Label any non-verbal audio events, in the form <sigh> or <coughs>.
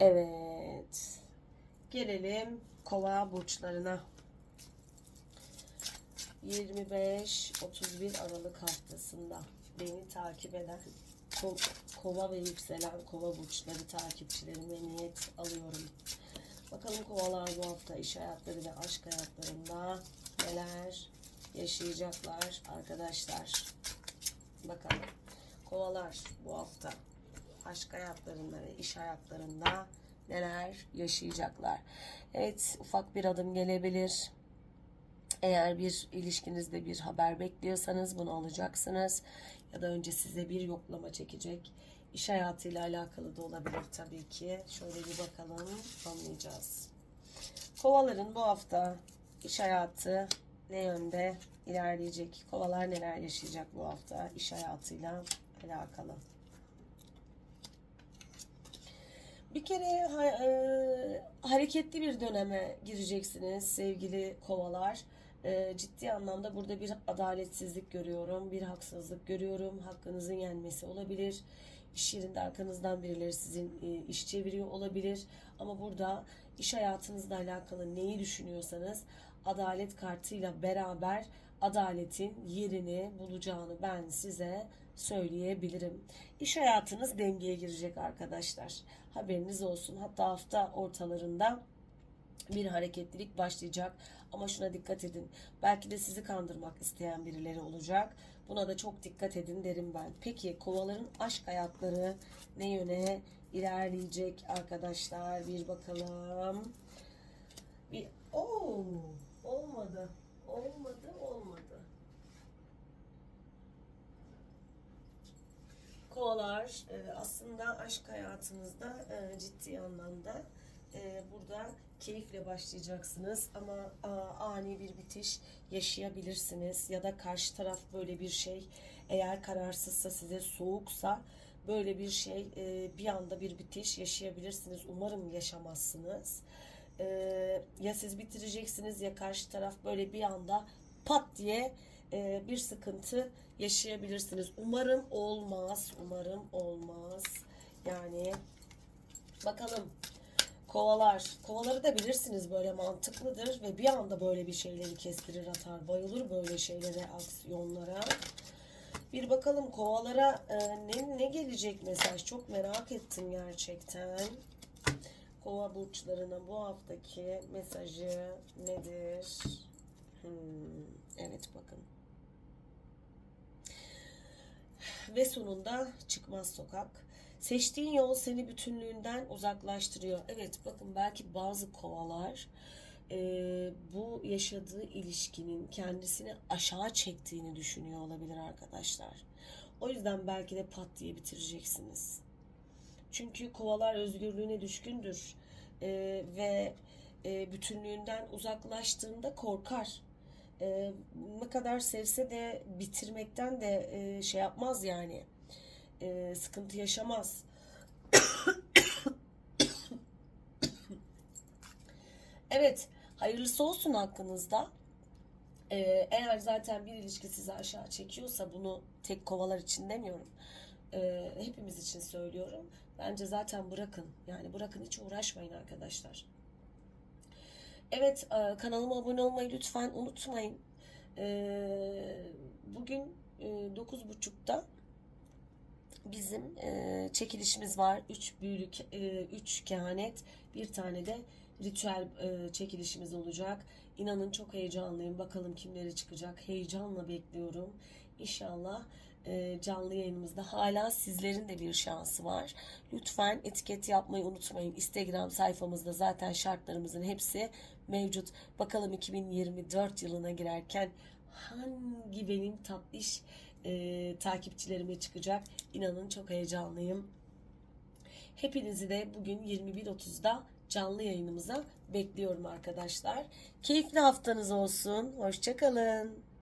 Evet. Gelelim kova burçlarına. 25-31 Aralık haftasında beni takip eden ko- kova ve yükselen kova burçları takipçilerime niyet alıyorum. Bakalım kovalar bu hafta iş hayatları ve aşk hayatlarında neler yaşayacaklar arkadaşlar. Bakalım kovalar bu hafta aşk hayatlarında ve iş hayatlarında neler yaşayacaklar. Evet ufak bir adım gelebilir. Eğer bir ilişkinizde bir haber bekliyorsanız bunu alacaksınız. Ya da önce size bir yoklama çekecek. İş hayatıyla alakalı da olabilir tabii ki. Şöyle bir bakalım anlayacağız. Kovaların bu hafta iş hayatı ne yönde ilerleyecek? Kovalar neler yaşayacak bu hafta iş hayatıyla alakalı? Bir kere e, hareketli bir döneme gireceksiniz sevgili kovalar. E, ciddi anlamda burada bir adaletsizlik görüyorum, bir haksızlık görüyorum. Hakkınızın yenmesi olabilir. İş yerinde arkanızdan birileri sizin e, iş çeviriyor olabilir. Ama burada iş hayatınızla alakalı neyi düşünüyorsanız adalet kartıyla beraber adaletin yerini bulacağını ben size söyleyebilirim. İş hayatınız dengeye girecek arkadaşlar. Haberiniz olsun. Hatta hafta ortalarında bir hareketlilik başlayacak. Ama şuna dikkat edin. Belki de sizi kandırmak isteyen birileri olacak. Buna da çok dikkat edin derim ben. Peki kovaların aşk hayatları ne yöne ilerleyecek arkadaşlar? Bir bakalım. Bir Oo, olmadı. Olmadı, olmadı. Kovalar e, aslında aşk hayatınızda e, ciddi anlamda e, burada keyifle başlayacaksınız ama a, ani bir bitiş yaşayabilirsiniz ya da karşı taraf böyle bir şey eğer kararsızsa size soğuksa böyle bir şey e, bir anda bir bitiş yaşayabilirsiniz. Umarım yaşamazsınız. E, ya siz bitireceksiniz ya karşı taraf böyle bir anda pat diye e, bir sıkıntı yaşayabilirsiniz. Umarım olmaz. Umarım olmaz. Yani bakalım kovalar. Kovaları da bilirsiniz böyle mantıklıdır ve bir anda böyle bir şeyleri kestirir atar. Bayılır böyle şeylere, aksiyonlara. Bir bakalım kovalara e, ne, ne gelecek mesaj çok merak ettim gerçekten. Kova burçlarına bu haftaki mesajı nedir? Hmm, evet bakın. Ve sonunda çıkmaz sokak. Seçtiğin yol seni bütünlüğünden uzaklaştırıyor. Evet bakın belki bazı kovalar e, bu yaşadığı ilişkinin kendisini aşağı çektiğini düşünüyor olabilir arkadaşlar. O yüzden belki de pat diye bitireceksiniz. Çünkü kovalar özgürlüğüne düşkündür E, ve e, bütünlüğünden uzaklaştığında korkar. E, ne kadar sevse de bitirmekten de e, şey yapmaz yani. E, sıkıntı yaşamaz. <coughs> evet, hayırlısı olsun hakkınızda. E, eğer zaten bir ilişki sizi aşağı çekiyorsa bunu tek kovalar için demiyorum. E, hepimiz için söylüyorum. Bence zaten bırakın. Yani bırakın hiç uğraşmayın arkadaşlar. Evet e, kanalıma abone olmayı lütfen unutmayın. E, bugün e, 9.30'da bizim e, çekilişimiz var. 3 büyülük, 3 kehanet, bir tane de ritüel çekilişimiz olacak. İnanın çok heyecanlıyım. Bakalım kimleri çıkacak. Heyecanla bekliyorum. İnşallah canlı yayınımızda hala sizlerin de bir şansı var. Lütfen etiket yapmayı unutmayın. Instagram sayfamızda zaten şartlarımızın hepsi mevcut. Bakalım 2024 yılına girerken hangi benim tatlış e, takipçilerime çıkacak. İnanın çok heyecanlıyım. Hepinizi de bugün 21.30'da canlı yayınımıza bekliyorum arkadaşlar. Keyifli haftanız olsun. Hoşçakalın.